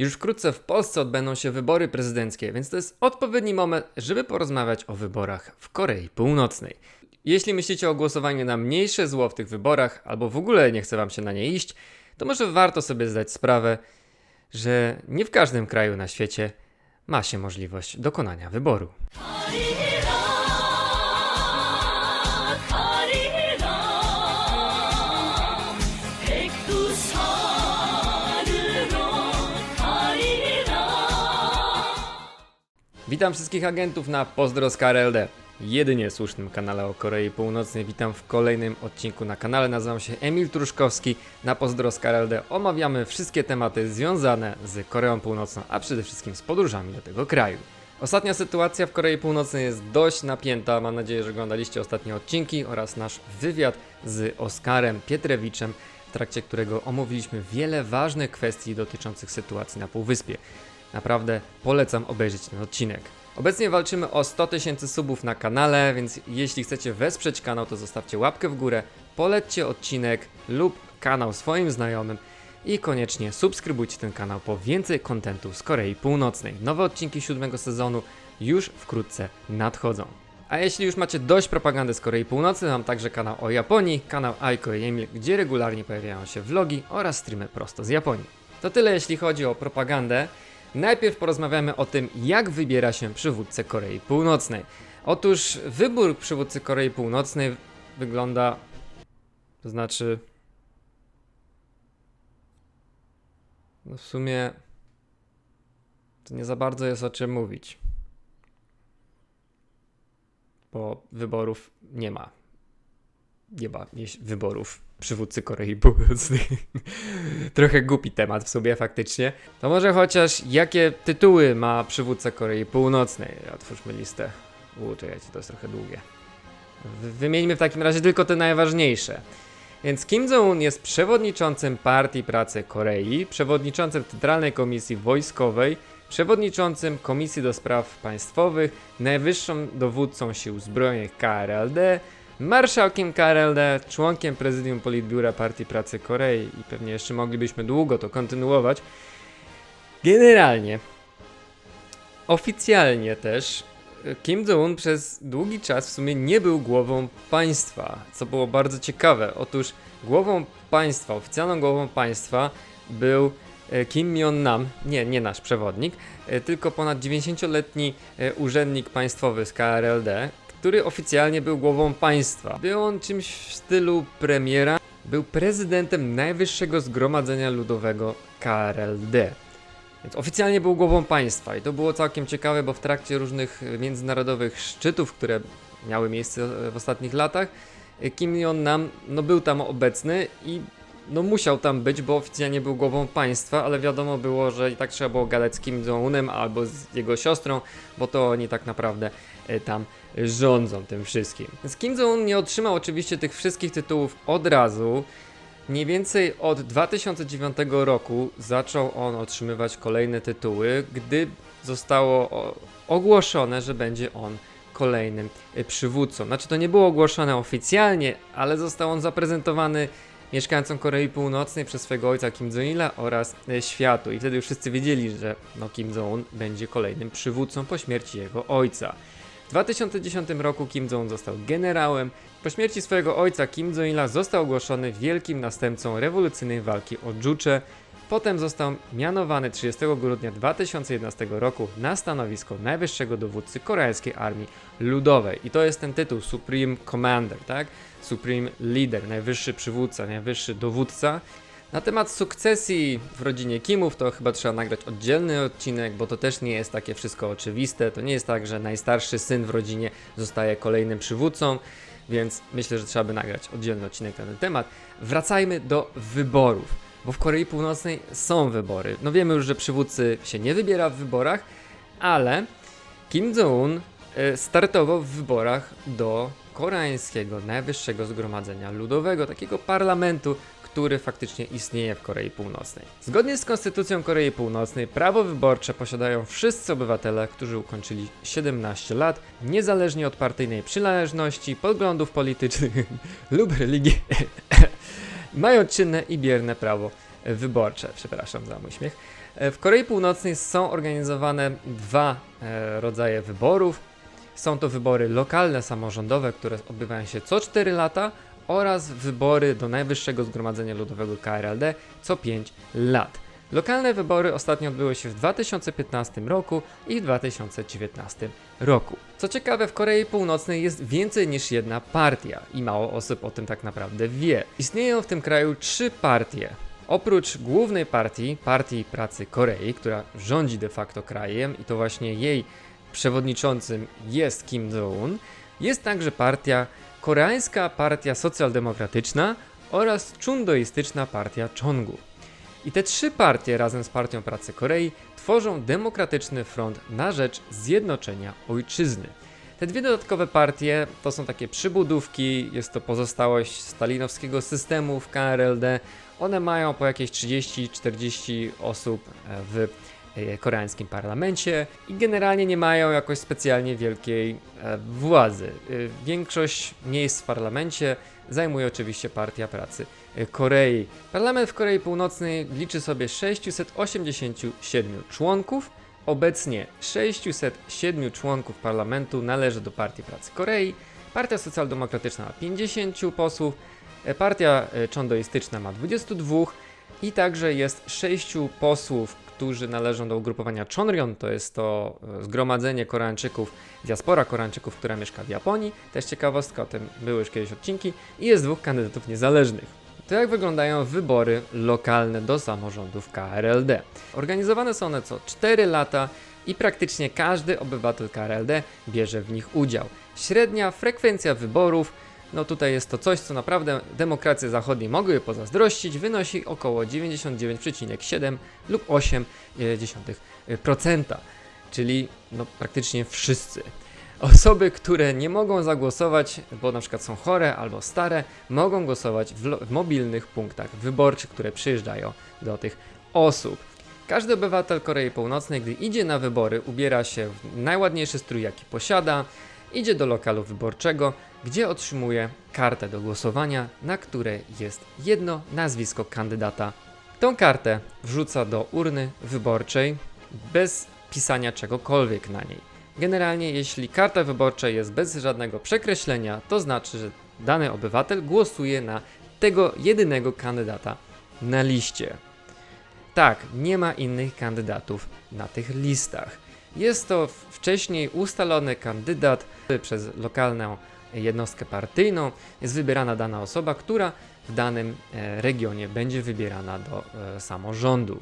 Już wkrótce w Polsce odbędą się wybory prezydenckie, więc to jest odpowiedni moment, żeby porozmawiać o wyborach w Korei Północnej. Jeśli myślicie o głosowaniu na mniejsze zło w tych wyborach, albo w ogóle nie chce wam się na nie iść, to może warto sobie zdać sprawę, że nie w każdym kraju na świecie ma się możliwość dokonania wyboru. Witam wszystkich agentów na Pozdro z KRLD, jedynie słusznym kanale o Korei Północnej. Witam w kolejnym odcinku na kanale. Nazywam się Emil Truszkowski. Na Pozdro z KRLD omawiamy wszystkie tematy związane z Koreą Północną, a przede wszystkim z podróżami do tego kraju. Ostatnia sytuacja w Korei Północnej jest dość napięta. Mam nadzieję, że oglądaliście ostatnie odcinki oraz nasz wywiad z Oskarem Pietrewiczem, w trakcie którego omówiliśmy wiele ważnych kwestii dotyczących sytuacji na Półwyspie. Naprawdę polecam obejrzeć ten odcinek. Obecnie walczymy o 100 tysięcy subów na kanale, więc jeśli chcecie wesprzeć kanał, to zostawcie łapkę w górę, polećcie odcinek lub kanał swoim znajomym i koniecznie subskrybujcie ten kanał po więcej kontentu z Korei Północnej. Nowe odcinki siódmego sezonu już wkrótce nadchodzą. A jeśli już macie dość propagandy z Korei Północnej, mam także kanał o Japonii, kanał Aiko i Emil, gdzie regularnie pojawiają się vlogi oraz streamy prosto z Japonii. To tyle jeśli chodzi o propagandę. Najpierw porozmawiamy o tym, jak wybiera się przywódcę Korei Północnej. Otóż wybór przywódcy Korei Północnej wygląda, to znaczy, no w sumie to nie za bardzo jest o czym mówić, bo wyborów nie ma. Nie ma wyborów przywódcy Korei Północnej. Trochę głupi temat w sobie faktycznie. To może chociaż jakie tytuły ma przywódca Korei Północnej? Otwórzmy listę. U, to jest trochę długie. Wy- Wymieńmy w takim razie tylko te najważniejsze. Więc Kim Jong-un jest przewodniczącym Partii Pracy Korei, przewodniczącym Centralnej Komisji Wojskowej, przewodniczącym Komisji do Spraw Państwowych, najwyższym dowódcą Sił Zbrojnych KRLD, marszałkiem KRLD, członkiem prezydium Politbiura Partii Pracy Korei i pewnie jeszcze moglibyśmy długo to kontynuować. Generalnie, oficjalnie też e, Kim Jong-un przez długi czas w sumie nie był głową państwa, co było bardzo ciekawe. Otóż głową państwa, oficjalną głową państwa był e, Kim Myon-nam, nie, nie nasz przewodnik, e, tylko ponad 90-letni e, urzędnik państwowy z KRLD, który oficjalnie był głową państwa. Był on czymś w stylu premiera, był prezydentem Najwyższego Zgromadzenia Ludowego KRLD. Więc oficjalnie był głową państwa i to było całkiem ciekawe, bo w trakcie różnych międzynarodowych szczytów, które miały miejsce w ostatnich latach, Kim Jong-nam no, był tam obecny i no, musiał tam być, bo oficjalnie był głową państwa, ale wiadomo było, że i tak trzeba było gadać z Kim Jong-unem albo z jego siostrą, bo to oni tak naprawdę e, tam rządzą tym wszystkim. Więc Kim Jong-un nie otrzymał oczywiście tych wszystkich tytułów od razu. Mniej więcej od 2009 roku zaczął on otrzymywać kolejne tytuły, gdy zostało ogłoszone, że będzie on kolejnym y, przywódcą. Znaczy to nie było ogłoszone oficjalnie, ale został on zaprezentowany mieszkańcom Korei Północnej przez swojego ojca Kim Jong-ila oraz y, światu. I wtedy już wszyscy wiedzieli, że no, Kim Jong-un będzie kolejnym przywódcą po śmierci jego ojca. W 2010 roku Kim Jong został generałem. Po śmierci swojego ojca Kim Jong-ila został ogłoszony wielkim następcą rewolucyjnej walki o Juche. Potem został mianowany 30 grudnia 2011 roku na stanowisko najwyższego dowódcy koreańskiej armii ludowej. I to jest ten tytuł Supreme Commander, tak? Supreme Leader, najwyższy przywódca, najwyższy dowódca. Na temat sukcesji w rodzinie Kimów to chyba trzeba nagrać oddzielny odcinek, bo to też nie jest takie wszystko oczywiste. To nie jest tak, że najstarszy syn w rodzinie zostaje kolejnym przywódcą, więc myślę, że trzeba by nagrać oddzielny odcinek na ten temat. Wracajmy do wyborów, bo w Korei Północnej są wybory. No wiemy już, że przywódcy się nie wybiera w wyborach, ale Kim Jong-un e, startował w wyborach do koreańskiego najwyższego zgromadzenia ludowego, takiego parlamentu, który faktycznie istnieje w Korei Północnej. Zgodnie z Konstytucją Korei Północnej prawo wyborcze posiadają wszyscy obywatele, którzy ukończyli 17 lat, niezależnie od partyjnej przynależności, poglądów politycznych lub religii. Mają czynne i bierne prawo wyborcze. Przepraszam za mój śmiech. E, W Korei Północnej są organizowane dwa e, rodzaje wyborów. Są to wybory lokalne, samorządowe, które odbywają się co 4 lata oraz wybory do Najwyższego Zgromadzenia Ludowego KRLD co 5 lat. Lokalne wybory ostatnio odbyły się w 2015 roku i w 2019 roku. Co ciekawe, w Korei Północnej jest więcej niż jedna partia i mało osób o tym tak naprawdę wie. Istnieją w tym kraju trzy partie. Oprócz głównej partii, Partii Pracy Korei, która rządzi de facto krajem i to właśnie jej przewodniczącym jest Kim Jong-un, jest także partia Koreańska Partia Socjaldemokratyczna oraz Chundoistyczna Partia Chongu. I te trzy partie razem z Partią Pracy Korei tworzą demokratyczny front na rzecz zjednoczenia ojczyzny. Te dwie dodatkowe partie to są takie przybudówki, jest to pozostałość stalinowskiego systemu w KRLD. One mają po jakieś 30-40 osób e, w koreańskim parlamencie i generalnie nie mają jakoś specjalnie wielkiej e, władzy. E, Większość miejsc w parlamencie zajmuje oczywiście Partia Pracy e, Korei. Parlament w Korei Północnej liczy sobie 687 członków. Obecnie 607 członków parlamentu należy do Partii Pracy Korei. Partia Socjaldemokratyczna ma 50 posłów, e, Partia e, Chondoistyczna ma 22 i także jest 6 posłów, którzy należą do ugrupowania Chonryon, to jest to e, zgromadzenie Koreańczyków, diaspora Koreańczyków, która mieszka w Japonii. Też ciekawostka, o tym były już kiedyś odcinki. I jest dwóch kandydatów niezależnych. To jak wyglądają wybory lokalne do samorządów KRLD. Organizowane są one co 4 lata i praktycznie każdy obywatel KRLD bierze w nich udział. Średnia frekwencja wyborów, no tutaj jest to coś, co naprawdę demokracje zachodnie mogły pozazdrościć, wynosi około 99,7 lub 8%, czyli no praktycznie wszyscy. Osoby, które nie mogą zagłosować, bo na przykład są chore albo stare, mogą głosować w, w mobilnych punktach wyborczych, które przyjeżdżają do tych osób. Każdy obywatel Korei Północnej, gdy idzie na wybory, ubiera się w najładniejszy strój, jaki posiada, idzie do lokalu wyborczego, gdzie otrzymuje kartę do głosowania, na której jest jedno nazwisko kandydata. Tą kartę wrzuca do urny wyborczej bez pisania czegokolwiek na niej. Generalnie, jeśli karta wyborcza jest bez żadnego przekreślenia, to znaczy, że dany obywatel głosuje na tego jedynego kandydata na liście. Tak, nie ma innych kandydatów na tych listach. Jest to wcześniej ustalony kandydat przez lokalną jednostkę partyjną. Jest wybierana dana osoba, która w danym e, regionie będzie wybierana do e, samorządu.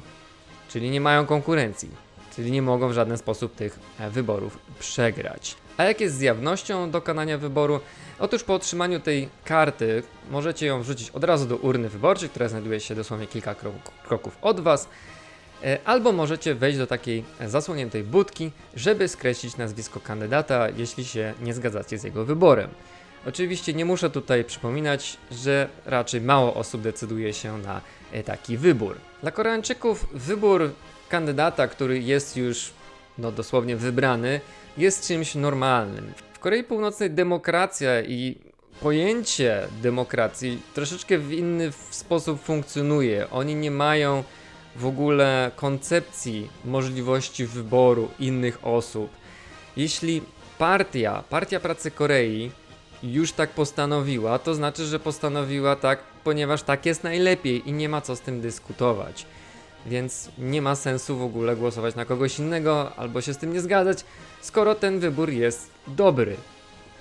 Czyli nie mają konkurencji, czyli nie mogą w żaden sposób tych e, wyborów przegrać. A jak jest z jawnością dokonania wyboru? Otóż po otrzymaniu tej karty możecie ją wrzucić od razu do urny wyborczej, która znajduje się dosłownie kilka krok- kroków od Was. E, Albo możecie wejść do takiej zasłoniętej budki, żeby skreślić nazwisko kandydata, jeśli się nie zgadzacie z jego wyborem. Oczywiście nie muszę tutaj przypominać, że raczej mało osób decyduje się na e, taki wybór. Dla Koreańczyków wybór kandydata, który jest już no, dosłownie wybrany, jest czymś normalnym. W Korei Północnej demokracja i pojęcie demokracji troszeczkę w inny sposób funkcjonuje. Oni nie mają w ogóle koncepcji możliwości wyboru innych osób. Jeśli partia, Partia Pracy Korei już tak postanowiła, to znaczy, że postanowiła tak, ponieważ tak jest najlepiej i nie ma co z tym dyskutować. Więc nie ma sensu w ogóle głosować na kogoś innego albo się z tym nie zgadzać, skoro ten wybór jest dobry.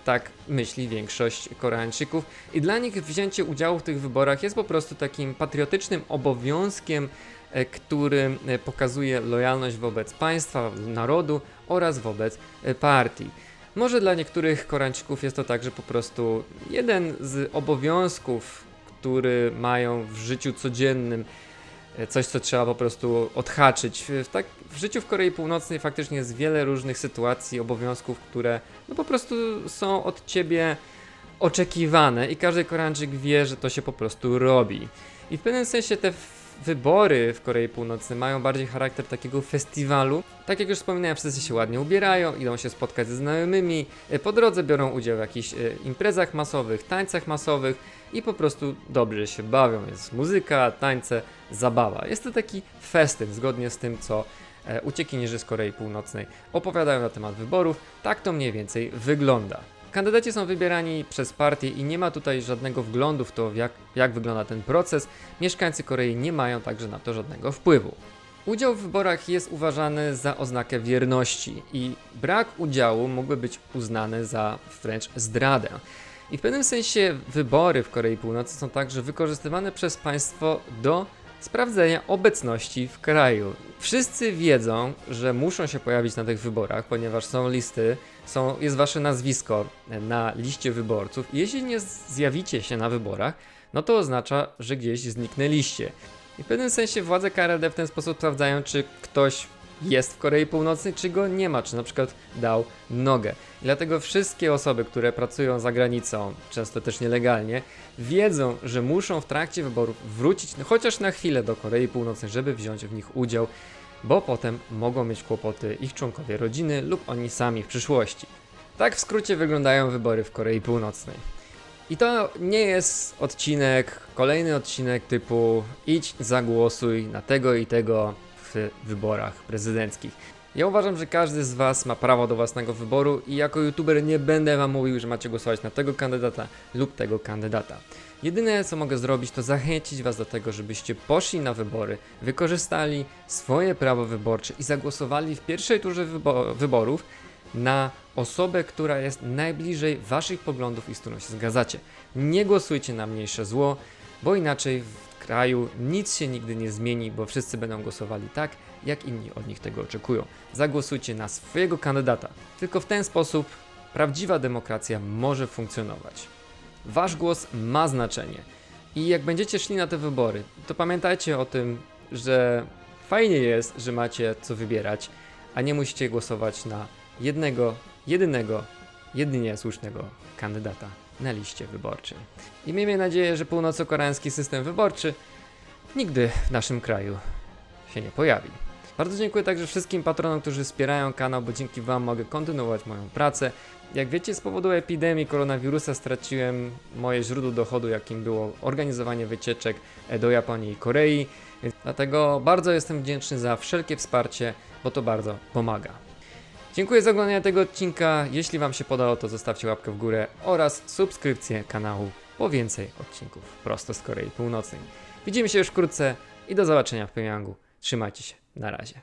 Tak myśli większość Koreańczyków i dla nich wzięcie udziału w tych wyborach jest po prostu takim patriotycznym obowiązkiem, e, który e, pokazuje lojalność wobec państwa, narodu oraz wobec e, partii. Może dla niektórych Koreańczyków jest to także po prostu jeden z obowiązków, który mają w życiu codziennym, coś co trzeba po prostu odhaczyć. W, tak, w życiu w Korei Północnej faktycznie jest wiele różnych sytuacji, obowiązków, które no po prostu są od ciebie oczekiwane i każdy Koreańczyk wie, że to się po prostu robi. I w pewnym sensie te wybory w Korei Północnej mają bardziej charakter takiego festiwalu. Tak jak już wspominałem, wszyscy się ładnie ubierają, idą się spotkać ze znajomymi, e, po drodze biorą udział w jakichś e, imprezach masowych, tańcach masowych i po prostu dobrze się bawią. Jest muzyka, tańce, zabawa. Jest to taki festyn, zgodnie z tym, co e, uciekinierzy z Korei Północnej opowiadają na temat wyborów. Tak to mniej więcej wygląda. Kandydaci są wybierani przez partię i nie ma tutaj żadnego wglądu w to, jak, jak wygląda ten proces. Mieszkańcy Korei nie mają także na to żadnego wpływu. Udział w wyborach jest uważany za oznakę wierności i brak udziału mógłby być uznany za wręcz zdradę. I w pewnym sensie wybory w Korei Północnej są także wykorzystywane przez państwo do sprawdzenia obecności w kraju. Wszyscy wiedzą, że muszą się pojawić na tych wyborach, ponieważ są listy, są, jest wasze nazwisko na liście wyborców. Jeśli nie zjawicie się na wyborach, no to oznacza, że gdzieś zniknęliście. I w pewnym sensie władze KRD w ten sposób sprawdzają, czy ktoś jest w Korei Północnej, czy go nie ma, czy na przykład dał nogę. I dlatego wszystkie osoby, które pracują za granicą, często też nielegalnie, wiedzą, że muszą w trakcie wyborów wrócić no, chociaż na chwilę do Korei Północnej, żeby wziąć w nich udział, bo potem mogą mieć kłopoty ich członkowie rodziny lub oni sami w przyszłości. Tak w skrócie wyglądają wybory w Korei Północnej. I to nie jest odcinek, kolejny odcinek typu idź, zagłosuj na tego i tego w wyborach prezydenckich. Ja uważam, że każdy z Was ma prawo do własnego wyboru i jako youtuber nie będę Wam mówił, że macie głosować na tego kandydata lub tego kandydata. Jedyne co mogę zrobić to zachęcić Was do tego, żebyście poszli na wybory, wykorzystali swoje prawo wyborcze i zagłosowali w pierwszej turze wybo- wyborów na osobę, która jest najbliżej Waszych poglądów i z którą się zgadzacie. Nie głosujcie na mniejsze zło, bo inaczej kraju nic się nigdy nie zmieni, bo wszyscy będą głosowali tak, jak inni od nich tego oczekują. Zagłosujcie na swojego kandydata. Tylko w ten sposób prawdziwa demokracja może funkcjonować. Wasz głos ma znaczenie. I jak będziecie szli na te wybory, to pamiętajcie o tym, że fajnie jest, że macie co wybierać, a nie musicie głosować na jednego, jedynego, jedynie słusznego kandydata na liście wyborczej. I miejmy nadzieję, że północokoreański system wyborczy nigdy w naszym kraju się nie pojawi. Bardzo dziękuję także wszystkim patronom, którzy wspierają kanał, bo dzięki Wam mogę kontynuować moją pracę. Jak wiecie, z powodu epidemii koronawirusa straciłem moje źródło dochodu, jakim było organizowanie wycieczek do Japonii i Korei. Dlatego bardzo jestem wdzięczny za wszelkie wsparcie, bo to bardzo pomaga. Dziękuję za oglądanie tego odcinka. Jeśli Wam się podobało, to zostawcie łapkę w górę oraz subskrypcję kanału po więcej odcinków prosto z Korei Północnej. Widzimy się już wkrótce i do zobaczenia w Pyongyang. Trzymajcie się. Na razie.